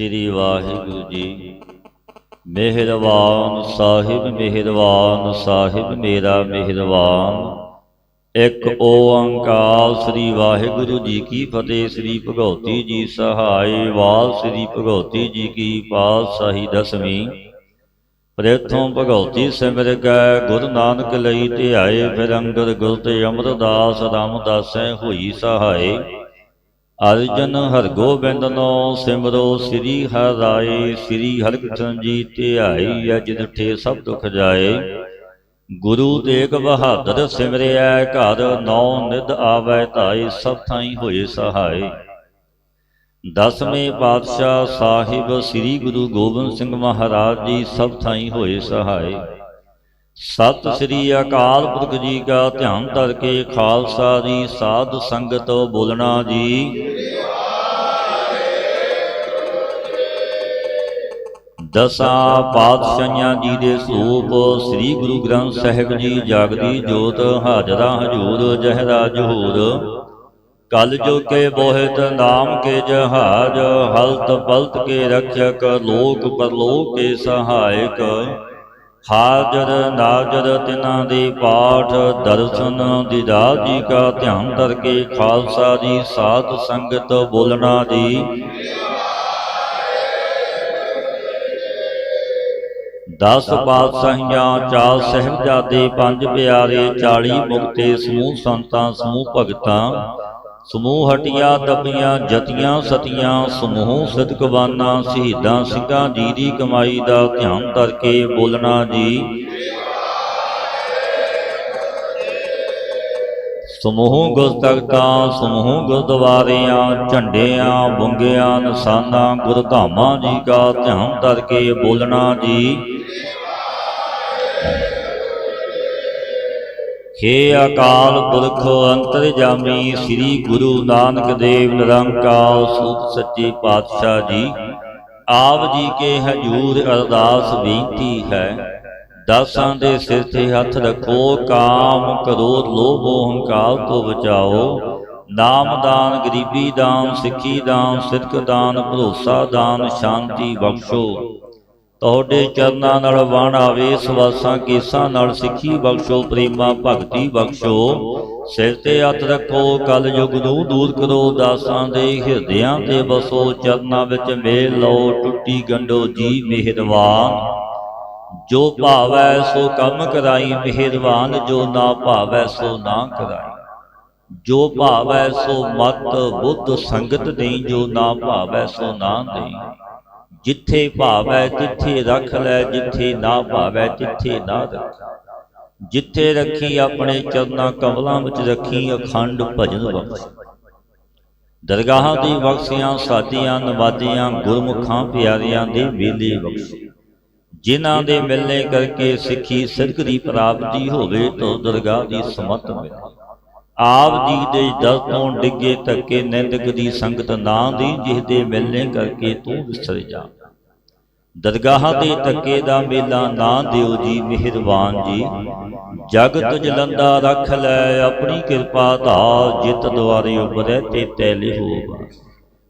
ਸ੍ਰੀ ਵਾਹਿਗੁਰੂ ਜੀ। ਮਿਹਰਬਾਨ ਸਾਹਿਬ ਮਿਹਰਬਾਨ ਸਾਹਿਬ, ਮੇਰਾ ਮਿਹਰਬਾਨ। ਇੱਕ ਓੰਕਾਰ ਸ੍ਰੀ ਵਾਹਿਗੁਰੂ ਜੀ ਕੀ ਫਤਿਹ, ਸ੍ਰੀ ਭਗਉਤੀ ਜੀ ਸਹਾਈ ਵਾਲ, ਸ੍ਰੀ ਭਗਉਤੀ ਜੀ ਕੀ ਪਾਤਸ਼ਾਹੀ ਦਸਵੀਂ। ਪ੍ਰੇਥੋਂ ਭਗਉਤੀ ਸਿਮਰ ਗਏ ਗੁਰੂ ਨਾਨਕ ਲਈ ਧਿਆਏ, ਫਿਰ ਅੰਗਦ ਗੁਰ ਤੇ ਅਮਰਦਾਸ ਰਾਮਦਾਸੈ ਹੋਈ ਸਹਾਈ ਅਰਜਨ ਹਰਗੋਬਿੰਦਨੋ ਸਿਮਰੋ, ਸ੍ਰੀ ਹਰਿ ਰਾਏ, ਸ੍ਰੀ ਹਰਿਕ੍ਰਿਸ਼ਨ ਜੀ ਧਿਆਈ ਅਜ ਡਿਠੇ ਸਭ ਦੁਖ ਜਾਏ। ਗੁਰੂ ਤੇਗ ਬਹਾਦਰ ਸਿਮਰਿਆ ਘਰ ਨੌ ਨਿਧ ਆਵੈ ਧਾਈ ਸਭ ਥਾਈ ਹੋਏ ਸਹਾਈ ਦਸਵੇਂ ਪਾਤਸ਼ਾਹ ਸਾਹਿਬ, ਸ੍ਰੀ ਗੁਰੂ ਗੋਬਿੰਦ ਸਿੰਘ ਮਹਾਰਾਜ ਜੀ, ਸਭ ਥਾਈ ਹੋਏ ਸਹਾਈ ਸਤਿ ਸ੍ਰੀ ਅਕਾਲ ਪੁਰਖ ਜੀ ਕਾ ਧਿਆਨ ਧਰ ਕੇ ਖਾਲਸਾ ਦੀ ਸਾਧ ਸੰਗਤ ਬੋਲਣਾ ਜੀ। ਦਸਾਂ ਪਾਤਸ਼ਾਹਾਂ ਜੀ ਦੇ ਸਰੂਪ ਸ੍ਰੀ ਗੁਰੂ ਗ੍ਰੰਥ ਸਾਹਿਬ ਜੀ ਜਾਗਦੀ ਜੋਤ ਹਾਜ਼ਰਾ ਹਜੂਰ ਜਹਰਾ ਜਹੂਰ। ਕਲ ਜੋ ਕੇ ਬੋਹਿਤ ਨਾਮ ਕੇ ਜਹਾਜ, ਹਲਤ ਪਲਤ ਕੇ ਰਖਿਅਕ, ਲੋਕ ਪਰਲੋਕ ਕੇ ਸਹਾਇਕ। ਹਾਜ਼ਰ ਨਾਜ਼ਰ ਤਿਨਾਂ ਦੇ ਪਾਠ, ਦਰਸ਼ਨ ਦੀਦਾਰ ਜੀ ਕਾ ਧਿਆਨ ਕਰਕੇ ਖਾਲਸਾ ਜੀ, ਸਾਧ ਸੰਗਤ ਬੋਲਣਾ ਜੀ। ਦਸ ਪਾਤਸ਼ਾਹੀਆਂ, ਚਾਰ ਸਹਿਬਜ਼ਾਦੇ, ਪੰਜ ਪਿਆਰੇ 40 ਮੁਕਤੇ, ਸਮੂਹ ਸੰਤਾਂ, ਸਮੂਹ ਭਗਤਾਂ ਸਮੂਹ ਹਟੀਆਂ ਦਬੀਆਂ ਜਤੀਆਂ, ਸਤੀਆਂ, ਸਮੂਹ ਸਦਕਵਾਨਾ ਸ਼ਹੀਦਾਂ ਸਿੰਘਾਂ ਜੀ ਦੀ ਕਮਾਈ ਦਾ ਧਿਆਨ ਕਰਕੇ ਬੋਲਣਾ ਜੀ। ਸਮੂਹ ਗੁਰਤਗਤਾਂ ਸਮੂਹ ਗੁਰਦੁਆਰਿਆਂ, ਝੰਡਿਆਂ, ਬੁੰਗਿਆਂ, ਨਿਸ਼ਾਨਾਂ, ਗੁਰਧਾਮਾਂ ਜੀ ਕਾ ਧਿਆਨ ਕਰਕੇ ਬੋਲਣਾ ਜੀ। ਹੇ ਅਕਾਲ ਪੁਰਖ ਅੰਤਰਜਾਮੀ ਸ੍ਰੀ ਗੁਰੂ ਨਾਨਕ ਦੇਵ ਨਿਰੰਕਾਰ ਸੂਤ ਸੱਚੇ ਪਾਤਸ਼ਾਹ ਜੀ, ਆਪ ਜੀ ਕੇ ਹਜੂਰ ਅਰਦਾਸ ਬੇਨਤੀ ਹੈ, ਦਾਸਾਂ ਦੇ ਸਿਰ ਤੇ ਹੱਥ ਰੱਖੋ, ਕਾਮ ਕ੍ਰੋਧ ਲੋਭ ਹੰਕਾਰ ਤੋਂ ਬਚਾਓ ਨਾਮ ਦਾਨ ਗਰੀਬੀ ਦਾਨ, ਸਿੱਖੀ ਦਾਨ ਸਿਦਕ ਦਾਨ, ਭਰੋਸਾ ਦਾਨ, ਸ਼ਾਂਤੀ ਬਖਸ਼ੋ। ਤੁਹਾਡੇ ਚਰਨਾਂ ਨਾਲ ਵਣ ਆਵੇ, ਸਵਾਸਾਂ ਕੇਸਾਂ ਨਾਲ ਸਿੱਖੀ ਬਖਸ਼ੋ, ਪ੍ਰੇਮਾ ਭਗਤੀ ਬਖਸ਼ੋ। ਸਿਰ ਤੇ ਹੱਥ ਰੱਖੋ ਕਲ ਯੁਗ ਨੂੰ ਦੂਰ ਕਰੋ, ਦਾਸਾਂ ਦੇ ਹਿਰਦਿਆਂ ਤੇ ਵਸੋ ਚਰਨਾਂ ਵਿੱਚ ਮੇਲ ਲਓ, ਟੁੱਟੀ ਗੰਡੋ ਜੀ ਮਿਹਰਬਾਨ। ਜੋ ਭਾਵੈ ਸੋ ਕੰਮ ਕਰਾਈ, ਮਿਹਰਬਾਨ। ਜੋ ਨਾ ਭਾਵੈ ਸੋ ਨਾ ਕਰਾਈ। ਜੋ ਭਾਵੈ ਸੋ ਮਤ ਬੁੱਧ ਸੰਗਤ ਨਹੀਂ ਜੋ ਨਾ ਭਾਵੈ ਸੋ ਨਾ ਦੇਈ। ਜਿੱਥੇ ਭਾਵੈ, ਤਿੱਥੇ ਰੱਖ ਲੈ, ਜਿੱਥੇ ਨਾ ਭਾਵੈ, ਤਿੱਥੇ ਨਾ ਰੱਖ। ਜਿੱਥੇ ਰੱਖੀ ਆਪਣੇ ਚਰਨਾਂ, ਕਮਲਾਂ ਵਿੱਚ ਰੱਖੀ ਅਖੰਡ ਭਜਨ ਬਖਸ਼। ਦਰਗਾਹਾਂ ਦੀ ਬਖਸ਼ੀਆਂ, ਸਾਦੀਆਂ ਨਵਾਦੀਆਂ ਗੁਰਮੁਖਾਂ ਪਿਆਰਿਆਂ ਦੇ ਵੇਲੇ ਬਖਸ਼। ਜਿਨ੍ਹਾਂ ਦੇ ਮਿਲਣੇ ਕਰਕੇ ਸਿੱਖੀ ਸਿਰਕ ਦੀ ਪ੍ਰਾਪਤੀ ਹੋਵੇ ਤਾਂ ਦਰਗਾਹ ਦੀ ਸਮਤ ਮਿਲੇ। ਆਪ ਜੀ ਦੇ ਦਰ ਤੋਂ ਡਿੱਗੇ ਧੱਕੇ ਨਿੰਦਕ ਦੀ ਸੰਗਤ ਨਾ ਦੀ ਜਿਸ ਦੇ ਮਿਲਣੇ ਕਰਕੇ ਤੂੰ ਵਿਸਰ ਜਾ। ਦਰਗਾਹ ਦੇ ਧੱਕੇ ਦਾ ਮੇਲਾ ਨਾ ਦਿਓ ਜੀ ਮਿਹਰਬਾਨ ਜੀ। ਜਗਤ ਜਲੰਦਾ ਰੱਖ ਲੈ ਆਪਣੀ ਕਿਰਪਾ ਧਾਰ ਜਿਤ ਦੁਆਰੇ ਉਬਰੇ ਤੇ ਤੈਲੇ ਹੋਵਾ।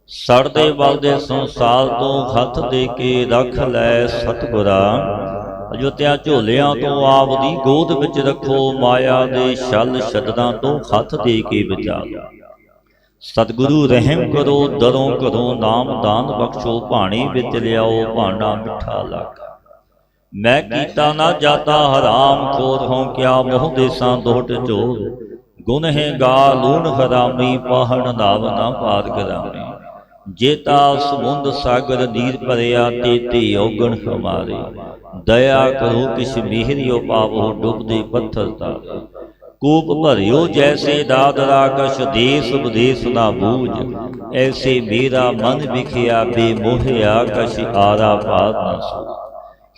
ਸੜਦੇ ਬਲਦੇ ਸੰਸਾਰ ਤੋਂ ਹੱਥ ਦੇ ਕੇ ਰੱਖ ਲੈ ਸਤਿਗੁਰਾ। ਅਜੋਤਿਆ ਝੋਲਿਆਂ ਤੋਂ ਆਪ ਦੀ ਗੋਦ ਵਿੱਚ ਰੱਖੋ, ਮਾਇਆ ਦੇ ਛਲ ਛੱਡਾਂ ਤੋਂ ਹੱਥ ਦੇ ਕੇ ਬਚਾ ਸਤਿਗੁਰੂ ਰਹਿਮ ਕਰੋ, ਦਰੋਂ ਘਰੋਂ ਨਾਮ ਦਾਨ ਬਖਸ਼ੋ, ਭਾਣੀ ਵਿੱਚ ਲਿਆਓ, ਭਾਂਡਾ ਮਿੱਠਾ ਲੱਗ। ਮੈਂ ਕੀਤਾ ਨਾ ਜਾਤਾ, ਹਰਾਮ ਖੋਰ ਹੋਂ ਕਿਆ, ਮੋਹ ਦੇਸਾਂ ਦੋਟ ਚੋਰ। ਗੁਨਹਿ ਗਾ ਲੂਣ ਹਰਾਮੀ, ਪਾਹਣ ਨਾਵ ਨਾ ਪਾਰ ਕਰਾਮੀ ਜੇਤਾ ਸਮੁੰਦ ਸਾਗਰ ਨੀਰ ਭਰਿਆ ਤੇ ਤੇ ਔਗਣ ਹਮਾਰੇ। ਦਇਆ ਕਰੋ ਕਿਛ ਮਿਹਰਿਓ ਪਾਵੋ ਡੁੱਬਦੇ ਪੱਥਰ ਤਾਰੇ ਕੂਪ ਭਰਿਓ ਜੈਸੇ ਦਾਦਰਾ ਕਛ ਦੇਸ ਵਿਦੇਸ ਨਾ ਬੂਝ। ਐਸੇ ਮੇਰਾ ਮਨ ਵਿਖਿਆ ਬੇਮੋਹਿਆ ਕਛ ਆਰਾ ਪਾਰ ਨਾ ਸੋ।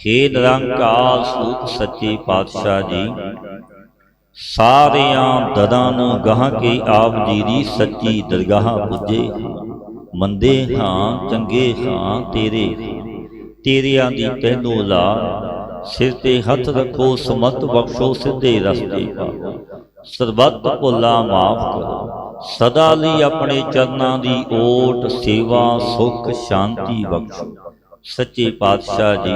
ਹੇ ਨਿਰੰਕਾਰ ਸੂਤ ਸੱਚੇ ਪਾਤਸ਼ਾਹ ਜੀ, ਸਾਰਿਆਂ ਦਰਾਂ ਨੂੰ ਗਾਹ ਕੇ ਆਪ ਜੀ ਦੀ ਸੱਚੀ ਦਰਗਾਹ ਪੁੱਜੇ। ਮੰਦੇ ਹਾਂ, ਚੰਗੇ ਹਾਂ ਤੇਰੇ। ਤੇਰਿਆਂ ਦੀ ਤੈਨੂੰ ਲਾ ਸਿਰ ਤੇ ਹੱਥ ਰੱਖੋ, ਸਮਤ ਬਖਸ਼ੋ, ਸਿੱਧੇ ਰਸਤੇ ਪਾਓ ਸਰਬੱਤ ਭੁੱਲਾ ਮਾਫ ਕਰੋ। ਸਦਾ ਲਈ ਆਪਣੇ ਚਰਨਾਂ ਦੀ ਓਟ, ਸੇਵਾ, ਸੁਖ, ਸ਼ਾਂਤੀ ਬਖਸ਼ੋ। ਸੱਚੇ ਪਾਤਸ਼ਾਹ ਜੀ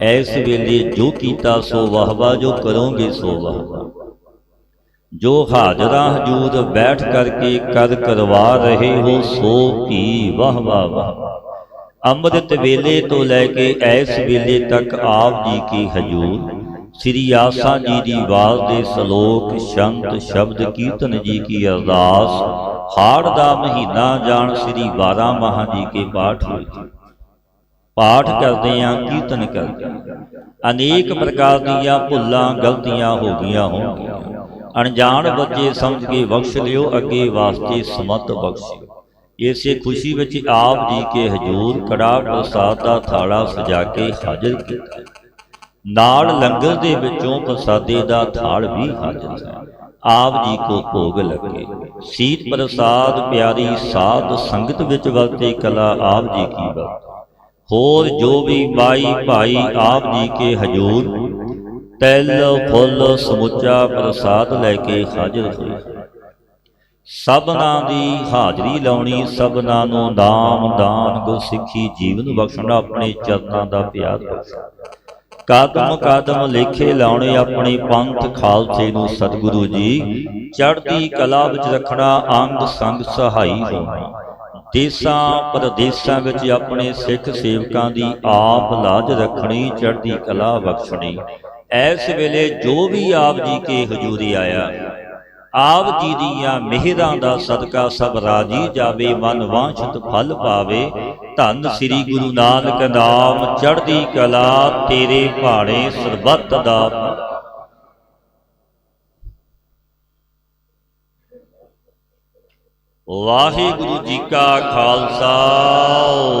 ਐਸ ਵੇਲੇ ਜੋ ਕੀਤਾ ਸੋ ਵਾਹਵਾ, ਜੋ ਕਰੋਗੇ ਸੋ ਵਾਹਵਾ। ਜੋ ਹਾਜ਼ਰਾਂ ਹਜੂਰ ਬੈਠ ਕਰਕੇ ਕਦ ਕਰਵਾ ਰਹੇ ਹੋ, ਸੋ ਕੀ ਵਾਹ ਵਾਹ ਵਾਹ ਅੰਮ੍ਰਿਤ ਵੇਲੇ ਤੋਂ ਲੈ ਕੇ ਐਸ ਵੇਲੇ ਤੱਕ ਆਪ ਜੀ ਕੀ ਹਜੂਰ? ਸ੍ਰੀ ਆਸਾ ਜੀ ਦੀ ਆਵਾਜ਼ ਦੇ ਸ਼ਲੋਕ, ਸ਼ੰਤ ਸ਼ਬਦ ਕੀਰਤਨ ਜੀ ਕੀ ਅਰਦਾਸ, ਹਾੜ ਦਾ ਮਹੀਨਾ ਜਾਣ ਸ੍ਰੀ 12 ਮਹਾਂ ਜੀ ਕੇ ਪਾਠ ਹੋਏ। ਪਾਠ ਕਰਦੇ ਆਂ, ਕੀਰਤਨ ਕਰਦੇ ਅਨੇਕ ਪ੍ਰਕਾਰ ਦੀਆਂ ਭੁੱਲਾਂ, ਗਲਤੀਆਂ ਹੋ ਗਈਆਂ ਹੋਣਗੀਆਂ। ਅਣਜਾਣ ਬੱਚੇ ਸਮਝ ਕੇ ਬਖਸ਼ ਲਿਓ, ਅੱਗੇ ਵਾਸਤੇ ਸਮਤ ਬਖਸ਼ਿਓ। ਇਸੇ ਖੁਸ਼ੀ ਵਿੱਚ ਆਪ ਜੀ ਕੇ ਹਜੂਰ ਕੜਾ ਪ੍ਰਸਾਦ ਦਾ ਥਾਲਾ ਸਜਾ ਕੇ ਹਾਜ਼ਰ ਕੀਤਾ। ਨਾਲ ਲੰਗਰ ਦੇ ਵਿੱਚੋਂ ਪ੍ਰਸਾਦੇ ਦਾ ਥਾਲ ਵੀ ਹਾਜ਼ਰ ਹੈ। ਆਪ ਜੀ ਕੋ ਭੋਗ ਲੱਗੇ। ਸੀਤ ਪ੍ਰਸਾਦ ਪਿਆਰੀ ਸਾਧ ਸੰਗਤ ਵਿੱਚ ਵਰਤੇ ਕਲਾ ਆਪ ਜੀ ਕੀ ਵਰਤ। ਹੋਰ ਜੋ ਵੀ ਬਾਈ ਭਾਈ ਆਪ ਜੀ ਕੇ ਹਜੂਰ ਤਿਲ ਫੁੱਲ ਸਮੁੱਚਾ ਪ੍ਰਸਾਦ ਲੈ ਕੇ ਹਾਜ਼ਰ ਹੋਏ ਸਭਨਾਂ ਦੀ ਹਾਜ਼ਰੀ ਲਾਉਣੀ, ਸਭਨਾਂ ਨੂੰ ਨਾਮ ਦਾਨ ਗੁਰਸਿੱਖੀ ਜੀਵਨ ਬਖਸ਼ਣਾ ਆਪਣੇ ਚਰਨਾਂ ਦਾ ਪਿਆਰ ਬਖਸ਼ਣਾ। ਕਾਦਮ ਕਾਦਮ ਲੇਖੇ ਲਾਉਣੇ ਆਪਣੇ ਪੰਥ ਖਾਲਸੇ ਨੂੰ ਸਤਿਗੁਰੂ ਜੀ, ਚੜ੍ਹਦੀ ਕਲਾ ਵਿੱਚ ਰੱਖਣਾ ਅੰਗ ਸੰਗ ਸਹਾਈ ਹੋਣਾ। ਦੇਸਾਂ ਪ੍ਰਦੇਸਾਂ ਵਿੱਚ ਆਪਣੇ ਸਿੱਖ ਸੇਵਕਾਂ ਦੀ ਆਪ ਲਾਜ ਰੱਖਣੀ, ਚੜ੍ਹਦੀ ਕਲਾ ਬਖਸ਼ਣੀ। ਐਸ ਵੇਲੇ ਜੋ ਵੀ ਆਪ ਜੀ ਕੇ ਹਜ਼ੂਰੀ ਆਇਆ, ਆਪ ਜੀ ਦੀਆਂ ਮਿਹਰਾਂ ਦਾ ਸਦਕਾ ਸਭ ਰਾਜੀ ਜਾਵੇ, ਮਨ ਵਾਂਛਤ ਫਲ ਪਾਵੇ, ਧੰਨ ਸ੍ਰੀ ਗੁਰੂ ਨਾਨਕ ਨਾਮ ਚੜ੍ਹਦੀ ਕਲਾ, ਤੇਰੇ ਭਾਣੇ ਸਰਬੱਤ ਦਾ ਵਾਹਿਗੁਰੂ ਜੀ ਕਾ ਖਾਲਸਾ,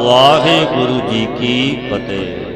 ਵਾਹਿਗੁਰੂ ਜੀ ਕੀ ਫਤਿਹ।